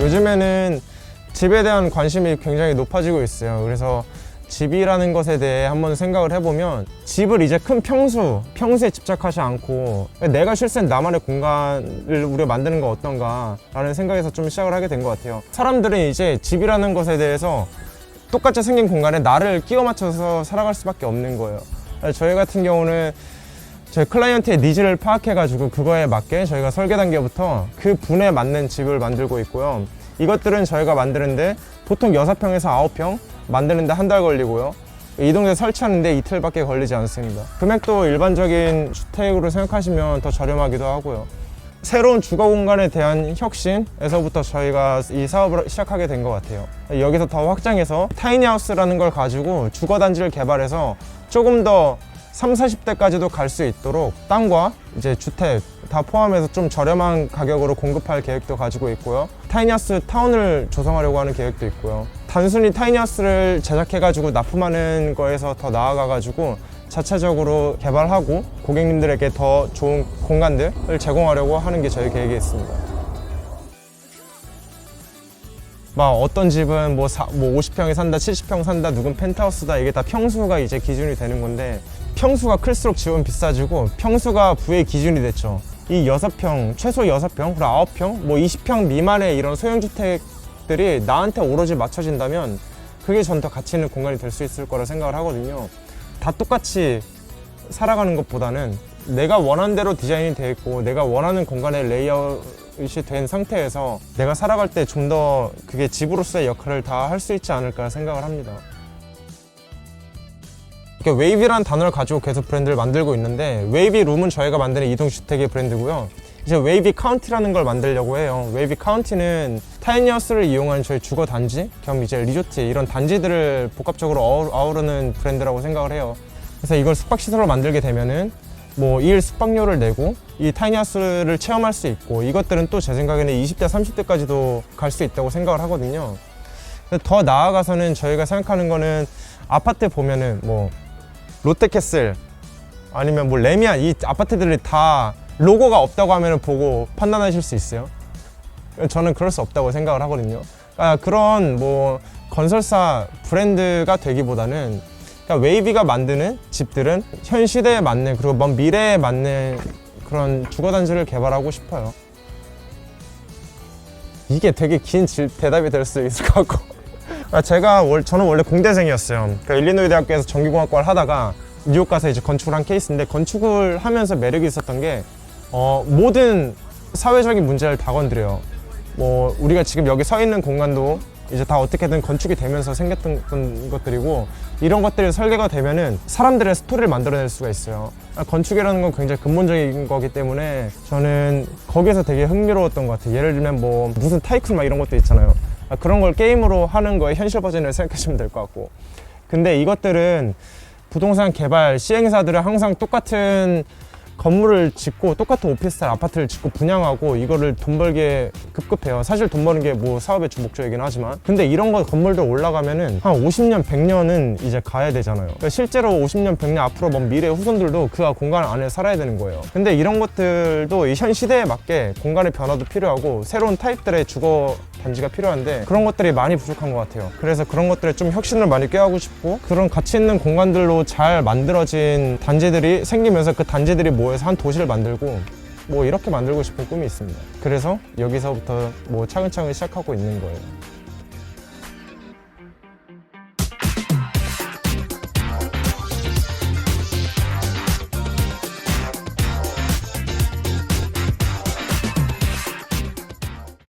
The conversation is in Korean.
요즘에는 집에 대한 관심이 굉장히 높아지고 있어요. 그래서 집이라는 것에 대해 한번 생각을 해보면 집을 이제 큰 평수, 평수에 집착하지 않고 내가 실생 나만의 공간을 우리가 만드는 거 어떤가 라는 생각에서 좀 시작을 하게 된 것 같아요. 사람들은 이제 집이라는 것에 대해서 똑같이 생긴 공간에 나를 끼워 맞춰서 살아갈 수밖에 없는 거예요. 저희 같은 경우는 저희 클라이언트의 니즈를 파악해가지고 그거에 맞게 저희가 설계 단계부터 그 분에 맞는 집을 만들고 있고요. 이것들은 저희가 만드는데 보통 6평에서 9평 만드는데 한 달 걸리고요. 이동대 설치하는데 이틀밖에 걸리지 않습니다. 금액도 일반적인 주택으로 생각하시면 더 저렴하기도 하고요. 새로운 주거 공간에 대한 혁신에서부터 저희가 이 사업을 시작하게 된 것 같아요. 여기서 더 확장해서 타이니하우스라는 걸 가지고 주거 단지를 개발해서 조금 더 3, 40대까지도 갈 수 있도록 땅과 이제 주택 다 포함해서 좀 저렴한 가격으로 공급할 계획도 가지고 있고요. 타이니하우스 타운을 조성하려고 하는 계획도 있고요. 단순히 타이니하우스를 제작해가지고 납품하는 거에서 더 나아가가지고 자체적으로 개발하고 고객님들에게 더 좋은 공간들을 제공하려고 하는 게 저희 계획에 있습니다. 막 어떤 집은 뭐, 사, 뭐 50평에 산다, 70평 산다, 누군 펜트하우스다 이게 다 평수가 이제 기준이 되는 건데 평수가 클수록 집은 비싸지고 평수가 부의 기준이 됐죠. 이 6평, 최소 6평, 그리고 9평, 뭐 20평 미만의 이런 소형주택들이 나한테 오로지 맞춰진다면 그게 전 더 가치 있는 공간이 될 수 있을 거라 생각을 하거든요. 다 똑같이 살아가는 것보다는 내가 원하는 대로 디자인이 되어 있고 내가 원하는 공간에 레이아웃이 된 상태에서 내가 살아갈 때 좀 더 그게 집으로서의 역할을 다 할 수 있지 않을까 생각을 합니다. 이렇게 웨이비라는 단어를 가지고 계속 브랜드를 만들고 있는데 웨이비 룸은 저희가 만드는 이동주택의 브랜드고요. 이제 웨이비 카운티라는 걸 만들려고 해요. 웨이비 카운티는 타이니어스를 이용한 저희 주거 단지 겸 이제 리조트 이런 단지들을 복합적으로 아우르는 브랜드라고 생각을 해요. 그래서 이걸 숙박 시설로 만들게 되면은 뭐 2일 숙박료를 내고 이 타이니하우스를 체험할 수 있고 이것들은 또 제 생각에는 20대 30대까지도 갈 수 있다고 생각을 하거든요. 더 나아가서는 저희가 생각하는 거는 아파트 보면은 뭐 롯데캐슬 아니면 뭐 레미안 이 아파트들이 다 로고가 없다고 하면 보고 판단하실 수 있어요. 저는 그럴 수 없다고 생각을 하거든요. 그러니까 그런 뭐 건설사 브랜드가 되기보다는 그러니까 웨이비가 만드는 집들은 현 시대에 맞는 그리고 먼 미래에 맞는 그런 주거 단지를 개발하고 싶어요. 이게 되게 긴 질- 대답이 될 수 있을 것 같고. 아, 제가 월, 저는 원래 공대생이었어요. 그러니까 일리노이 대학교에서 전기공학과를 하다가 뉴욕 가서 이제 건축을 한 케이스인데 건축을 하면서 매력이 있었던 게 어, 모든 사회적인 문제를 다 건드려요. 뭐 우리가 지금 여기 서 있는 공간도 이제 다 어떻게든 건축이 되면서 생겼던 것들이고 이런 것들이 설계가 되면은 사람들의 스토리를 만들어낼 수가 있어요. 아, 건축이라는 건 굉장히 근본적인 거기 때문에 저는 거기서 되게 흥미로웠던 것 같아요. 예를 들면 뭐 무슨 타이쿤 막 이런 것도 있잖아요. 아, 그런 걸 게임으로 하는 거에 현실 버전을 생각하시면 될 것 같고. 근데 이것들은 부동산 개발 시행사들은 항상 똑같은 건물을 짓고 똑같은 오피스텔 아파트를 짓고 분양하고 이거를 돈 벌게 급급해요. 사실 돈 버는 게 뭐 사업의 주 목적이긴 하지만 근데 이런 거 건물들 올라가면은 한 50년, 100년은 이제 가야 되잖아요. 그러니까 실제로 50년, 100년 앞으로 먼 미래 후손들도 그 공간 안에 살아야 되는 거예요. 근데 이런 것들도 이 현 시대에 맞게 공간의 변화도 필요하고 새로운 타입들의 주거 단지가 필요한데 그런 것들이 많이 부족한 것 같아요. 그래서 그런 것들에 좀 혁신을 많이 꾀하고 싶고 그런 가치 있는 공간들로 잘 만들어진 단지들이 생기면서 그 단지들이 모여서 한 도시를 만들고 뭐 이렇게 만들고 싶은 꿈이 있습니다. 그래서 여기서부터 뭐 차근차근 시작하고 있는 거예요.